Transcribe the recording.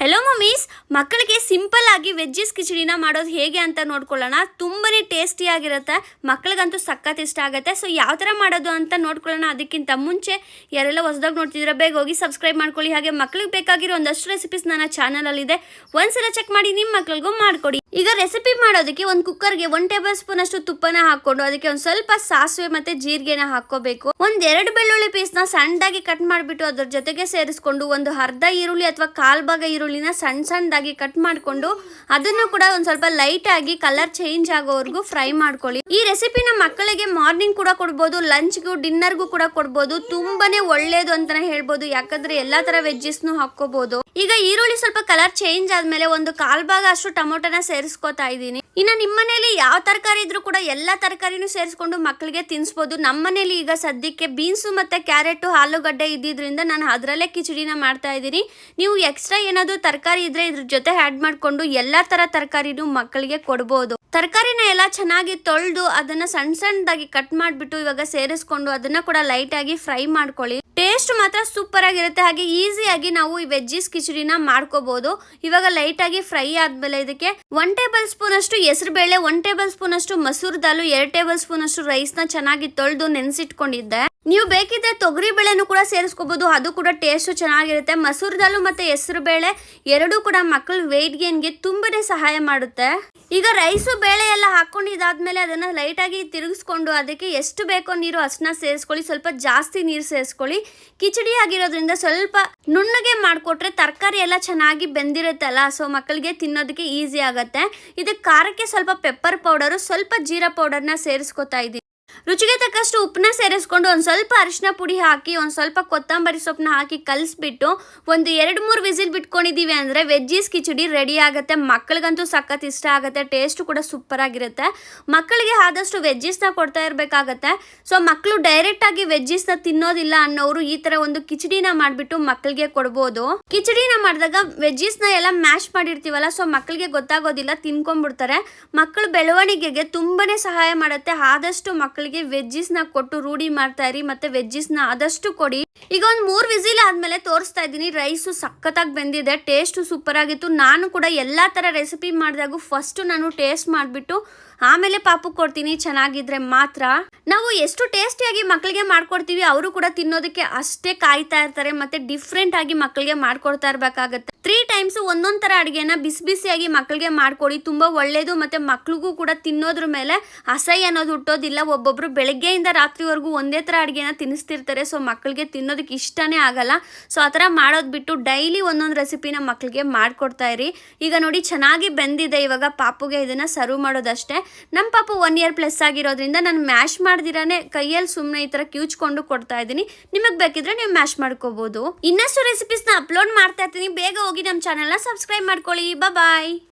Hello mummies ಮಕ್ಕಳಿಗೆ simple ಆಗಿ ವೆಜ್ಜಿಸ್ ಕಿಚಡಿನ ಮಾಡೋದು ಹೇಗೆ ಅಂತ ನೋಡ್ಕೊಳ್ಳೋಣ. ತುಂಬಾನೇ ಟೇಸ್ಟಿ ಆಗಿರುತ್ತೆ. ಮಕ್ಕಳಿಗಂತೂ ಸಖತ್ ಇಷ್ಟ ಆಗುತ್ತೆ. ಸೊ ಯಾವ ಥರ ಮಾಡೋದು ಅಂತ ನೋಡ್ಕೊಳ್ಳೋಣ. ಅದಕ್ಕಿಂತ ಮುಂಚೆ ಯಾರೆಲ್ಲ ಹೊಸದಾಗಿ ನೋಡ್ತಿದ್ರೆ ಬೇಗ ಹೋಗಿ ಸಬ್ಸ್ಕ್ರೈಬ್ ಮಾಡ್ಕೊಳ್ಳಿ. ಹಾಗೆ ಮಕ್ಕಳಿಗೆ ಬೇಕಾಗಿರೋ ಒಂದಷ್ಟು ರೆಸಿಪೀಸ್ ನನ್ನ ಚಾನಲಲ್ಲಿದೆ ಒಂದ್ಸಲ ಚೆಕ್ ಮಾಡಿ ನಿಮ್ಮ ಮಕ್ಕಳಿಗೂ ಮಾಡ್ಕೊಡಿ. ಈಗ ರೆಸಿಪಿ ಮಾಡೋದಕ್ಕೆ ಒಂದು ಕುಕ್ಕರ್ಗೆ ಒನ್ ಟೇಬಲ್ ಸ್ಪೂನ್ ಅಷ್ಟು ತುಪ್ಪನ ಹಾಕೊಂಡು ಅದಕ್ಕೆ ಒಂದು ಸ್ವಲ್ಪ ಸಾಸಿವೆ ಮತ್ತೆ ಜೀರಿಗೆನ ಹಾಕೋಬೇಕು ಒಂದ್ ಎರಡು ಬೆಳ್ಳುಳ್ಳಿ ಪೀಸ್ನ ಸಣ್ಣದಾಗಿ ಕಟ್ ಮಾಡಿಬಿಟ್ಟು ಅದ್ರ ಜೊತೆಗೆ ಸೇರಿಸ್ಕೊಂಡು ಒಂದು ಅರ್ಧ ಈರುಳ್ಳಿ ಅಥವಾ ಕಾಲ್ ಭಾಗ ಈರುಳ್ಳಿನ ಸಣ್ಣ ಸಣ್ಣದಾಗಿ ಕಟ್ ಮಾಡ್ಕೊಂಡು ಅದನ್ನು ಕೂಡ ಒಂದ್ ಸ್ವಲ್ಪ ಲೈಟ್ ಆಗಿ ಕಲರ್ ಚೇಂಜ್ ಆಗೋವರೆಗೂ ಫ್ರೈ ಮಾಡ್ಕೊಳ್ಳಿ. ಈ ರೆಸಿಪಿನ ಮಕ್ಕಳಿಗೆ ಮಾರ್ನಿಂಗ್ ಕೂಡ ಕೊಡ್ಬೋದು ಲಂಚ್ಗೂ ಡಿನ್ನರ್ಗೂ ಕೂಡ ಕೊಡ್ಬೋದು, ತುಂಬಾನೇ ಒಳ್ಳೇದು ಅಂತಾನೆ ಹೇಳ್ಬೋದು. ಯಾಕಂದ್ರೆ ಎಲ್ಲಾ ತರ ವೆಜ್ಜಸ್ನು ಹಾಕೋಬಹುದು ಈಗ ಈರುಳ್ಳಿ ಸ್ವಲ್ಪ ಕಲರ್ ಚೇಂಜ್ ಆದ್ಮೇಲೆ ಒಂದು ಕಾಲ್ ಭಾಗ ಅಷ್ಟು ಟೊಮೊಟೊನ ಸೇರಿಸ್ಕೊತಾ ಇದ್ದೀನಿ. ಇನ್ನ ನಿಮ್ಮ ಮನೇಲಿ ಯಾವ ತರಕಾರಿ ಇದ್ರೂ ಕೂಡ ಎಲ್ಲ ತರಕಾರಿನೂ ಸೇರಿಸ್ಕೊಂಡು ಮಕ್ಕಳಿಗೆ ತಿನ್ಸ್ಬೋದು. ನಮ್ಮ ಮನೇಲಿ ಈಗ ಸದ್ಯಕ್ಕೆ ಬೀನ್ಸು ಮತ್ತೆ ಕ್ಯಾರೆಟ್, ಆಲೂಗಡ್ಡೆ ಇದ್ದಿದ್ರಿಂದ ನಾನು ಅದರಲ್ಲೇ ಕಿಚಡಿನ ಮಾಡ್ತಾ ಇದ್ದೀನಿ. ನೀವು ಎಕ್ಸ್ಟ್ರಾ ಏನಾದರೂ ತರಕಾರಿ ಇದ್ರೆ ಇದ್ರ ಜೊತೆ ಆ್ಯಡ್ ಮಾಡ್ಕೊಂಡು ಎಲ್ಲಾ ತರ ತರಕಾರಿನೂ ಮಕ್ಕಳಿಗೆ ಕೊಡ್ಬೋದು. ತರಕಾರಿನ ಎಲ್ಲ ಚೆನ್ನಾಗಿ ತೊಳೆದು ಅದನ್ನ ಸಣ್ಣ ಸಣ್ಣದಾಗಿ ಕಟ್ ಮಾಡಿಬಿಟ್ಟು ಇವಾಗ ಸೇರಿಸ್ಕೊಂಡು ಅದನ್ನ ಕೂಡ ಲೈಟಾಗಿ ಫ್ರೈ ಮಾಡ್ಕೊಳ್ಳಿ. ಟೇಸ್ಟ್ ಮಾತ್ರ ಸೂಪರ್ ಆಗಿರುತ್ತೆ. ಹಾಗೆ ಈಸಿಯಾಗಿ ನಾವು ಈ ವೆಜ್ಜಿಸ್ ಕಿಚಡಿನ ಮಾಡ್ಕೋಬಹುದು ಇವಾಗ ಲೈಟ್ ಆಗಿ ಫ್ರೈ ಆದ್ಮೇಲೆ ಇದಕ್ಕೆ ಒನ್ ಟೇಬಲ್ ಸ್ಪೂನ್ ಅಷ್ಟು ಹೆಸರು ಬೇಳೆ ಒನ್ ಟೇಬಲ್ ಸ್ಪೂನ್ ಅಷ್ಟು ಮಸೂರ್ ದಾಲು, ಎರಡು ಟೇಬಲ್ ಸ್ಪೂನ್ ಅಷ್ಟು ರೈಸ್ನ ಚೆನ್ನಾಗಿ ತೊಳೆದು ನೆನೆಸಿಟ್ಕೊಂಡಿದ್ದೆ. ನೀವು ಬೇಕಿದ್ರೆ ತೊಗರಿ ಬೇಳೆನೂ ಕೂಡ ಸೇರಿಸ್ಕೋಬಹುದು ಅದು ಕೂಡ ಟೇಸ್ಟ್ ಚೆನ್ನಾಗಿರುತ್ತೆ. ಮಸೂರ್ ದಾಲು ಮತ್ತೆ ಹೆಸರು ಬೇಳೆ ಎರಡೂ ಕೂಡ ಮಕ್ಕಳ ವೆಯ್ಟ್ ಗೇನ್ಗೆ ತುಂಬಾನೇ ಸಹಾಯ ಮಾಡುತ್ತೆ. ಈಗ ರೈಸು ಬೇಳೆ ಎಲ್ಲ ಹಾಕೊಂಡಿದ್ದಾದ್ಮೇಲೆ ಅದನ್ನ ಲೈಟ್ ಆಗಿ ತಿರುಗಿಸ್ಕೊಂಡು ಅದಕ್ಕೆ ಎಷ್ಟು ಬೇಕೋ ನೀರು ಅಷ್ಟನ್ನ ಸೇರಿಸ್ಕೊಳ್ಳಿ. ಸ್ವಲ್ಪ ಜಾಸ್ತಿ ನೀರು ಸೇರಿಸ್ಕೊಳ್ಳಿ. ಕಿಚಡಿ ಆಗಿರೋದ್ರಿಂದ ಸ್ವಲ್ಪ ನುಣ್ಣಗೆ ಮಾಡಿಕೊಟ್ರೆ ತರಕಾರಿ ಎಲ್ಲ ಚೆನ್ನಾಗಿ ಬೆಂದಿರುತ್ತಲ್ಲ ಸೊ ಮಕ್ಕಳಿಗೆ ತಿನ್ನೋದಕ್ಕೆ ಈಸಿ ಆಗುತ್ತೆ. ಇದಕ್ಕೆ ಖಾರಕ್ಕೆ ಸ್ವಲ್ಪ ಪೆಪ್ಪರ್ ಪೌಡರು ಸ್ವಲ್ಪ ಜೀರಾ ಪೌಡರ್ನ ಸೇರಿಸ್ಕೊತಾ ಇದ್ದೀನಿ ರುಚಿಗೆ ತಕ್ಕಷ್ಟು ಉಪ್ಪನ್ನ ಸೇರಿಸ್ಕೊಂಡು ಒಂದು ಸ್ವಲ್ಪ ಅರಿಶಿನ ಪುಡಿ ಹಾಕಿ, ಒಂದು ಸ್ವಲ್ಪ ಕೊತ್ತಂಬರಿ ಸೊಪ್ಪನ್ನ ಹಾಕಿ ಕಲಿಸ್ಬಿಟ್ಟು ಒಂದು ಎರಡು ಮೂರು ವಿಸಿಲ್ ಬಿಟ್ಕೊಂಡಿದ್ದೀವಿ ಅಂದರೆ ವೆಜ್ಜೀಸ್ ಕಿಚಡಿ ರೆಡಿ ಆಗುತ್ತೆ. ಮಕ್ಕಳಿಗಂತೂ ಸಖತ್ ಇಷ್ಟ ಆಗುತ್ತೆ. ಟೇಸ್ಟ್ ಕೂಡ ಸೂಪರ್ ಆಗಿರುತ್ತೆ. ಮಕ್ಕಳಿಗೆ ಆದಷ್ಟು ವೆಜ್ಜೀಸ್ನ ಕೊಡ್ತಾ ಇರಬೇಕಾಗತ್ತೆ. ಸೊ ಮಕ್ಕಳು ಡೈರೆಕ್ಟಾಗಿ ವೆಜ್ಜೀಸ್ನ ತಿನ್ನೋದಿಲ್ಲ ಅನ್ನೋರು ಈ ಥರ ಒಂದು ಕಿಚಡಿನ ಮಾಡಿಬಿಟ್ಟು ಮಕ್ಕಳಿಗೆ ಕೊಡ್ಬೋದು. ಕಿಚಡಿನ ಮಾಡಿದಾಗ ವೆಜ್ಜೀಸ್ನ ಎಲ್ಲ ಮ್ಯಾಶ್ ಮಾಡಿರ್ತೀವಲ್ಲ ಸೊ ಮಕ್ಕಳಿಗೆ ಗೊತ್ತಾಗೋದಿಲ್ಲ, ತಿನ್ಕೊಂಡ್ಬಿಡ್ತಾರೆ. ಮಕ್ಕಳು ಬೆಳವಣಿಗೆಗೆ ತುಂಬಾನೇ ಸಹಾಯ ಮಾಡುತ್ತೆ. ಆದಷ್ಟು ಮಕ್ಕಳಿಗೆ ವೆಜ್ಜಿಸ್ನ ಕೊಟ್ಟು ರೂಢಿ ಮಾಡ್ತಾ ಇರಿ ಮತ್ತೆ ವೆಜ್ಜಿಸ್ನ ಆದಷ್ಟು ಕೊಡಿ. ಈಗ ಒಂದು ಮೂರು ವಿಸಿಲ್ ಆದಮೇಲೆ ತೋರಿಸ್ತಾ ಇದ್ದೀನಿ. ರೈಸು ಸಖತ್ತಾಗಿ ಬೆಂದಿದೆ, ಟೇಸ್ಟು ಸೂಪರ್ ಆಗಿತ್ತು ನಾನು ಕೂಡ ಎಲ್ಲ ಥರ ರೆಸಿಪಿ ಮಾಡಿದಾಗೂ ಫಸ್ಟ್ ನಾನು ಟೇಸ್ಟ್ ಮಾಡಿಬಿಟ್ಟು ಆಮೇಲೆ ಪಾಪು ಕೊಡ್ತೀನಿ, ಚೆನ್ನಾಗಿದ್ರೆ ಮಾತ್ರ. ನಾವು ಎಷ್ಟು ಟೇಸ್ಟಿಯಾಗಿ ಮಕ್ಕಳಿಗೆ ಮಾಡ್ಕೊಡ್ತೀವಿ, ಅವರು ಕೂಡ ತಿನ್ನೋದಕ್ಕೆ ಅಷ್ಟೇ ಕಾಯ್ತಾ ಇರ್ತಾರೆ, ಮತ್ತೆ ಡಿಫ್ರೆಂಟ್ ಆಗಿ ಮಕ್ಕಳಿಗೆ ಮಾಡ್ಕೊಡ್ತಾ ಇರಬೇಕಾಗತ್ತೆ. ತ್ರೀ ಟೈಮ್ಸ್ ಒಂದೊಂದು ಥರ ಅಡುಗೆನ ಬಿಸಿ ಬಿಸಿಯಾಗಿ ಮಕ್ಕಳಿಗೆ ಮಾಡ್ಕೊಡಿ, ತುಂಬಾ ಒಳ್ಳೇದು, ಮತ್ತೆ ಮಕ್ಳಿಗೂ ಕೂಡ ತಿನ್ನೋದ್ರ ಮೇಲೆ ಅಸಹ್ಯ ಅನ್ನೋದು ಹುಟ್ಟೋದಿಲ್ಲ. ಒಬ್ಬೊಬ್ರು ಬೆಳಗ್ಗೆಯಿಂದ ರಾತ್ರಿವರೆಗೂ ಒಂದೇ ತರ ಅಡುಗೆನ ತಿನ್ನಿಸ್ತಿರ್ತಾರೆ ಸೊ ಮಕ್ಕಳಿಗೆ ತಿನ್ನೋದಕ್ಕೆ ಇಷ್ಟನೇ ಆಗಲ್ಲ. ಸೊ ಆ ಥರ ಮಾಡೋದು ಬಿಟ್ಟು ಡೈಲಿ ಒಂದೊಂದು ರೆಸಿಪಿನ ಮಕ್ಕಳಿಗೆ ಮಾಡ್ಕೊಡ್ತಾ ಇರಿ. ಈಗ ನೋಡಿ ಚೆನ್ನಾಗಿ ಬೆಂದಿದೆ ಇವಾಗ ಪಾಪುಗೆ ಇದನ್ನು ಸರ್ವ್ ಮಾಡೋದಷ್ಟೇ. ನಮ್ಮ ಪಾಪು ಒನ್ ಇಯರ್ ಪ್ಲಸ್ ಆಗಿರೋದ್ರಿಂದ ನಾನು ಮ್ಯಾಶ್ ಮಾಡ್ದಿರಾನೆ ಕೈಯಲ್ಲಿ ಸುಮ್ಮನೆ ಈ ಥರ ಕ್ಯೂಚ್ಕೊಂಡು ಕೊಡ್ತಾ ಇದ್ದೀನಿ. ನಿಮಗೆ ಬೇಕಿದ್ರೆ ನೀವು ಮ್ಯಾಶ್ ಮಾಡ್ಕೋಬೋದು. ಇನ್ನಷ್ಟು ರೆಸಿಪೀಸ್ನ ಅಪ್ಲೋಡ್ ಮಾಡ್ತಾ ಇರ್ತೀನಿ. ಬೇಗ ಹೋಗಿ ನಮ್ಮ ಚಾನೆಲ್ನ ಸಬ್ಸ್ಕ್ರೈಬ್ ಮಾಡ್ಕೊಳ್ಳಿ. ಬಾಯ್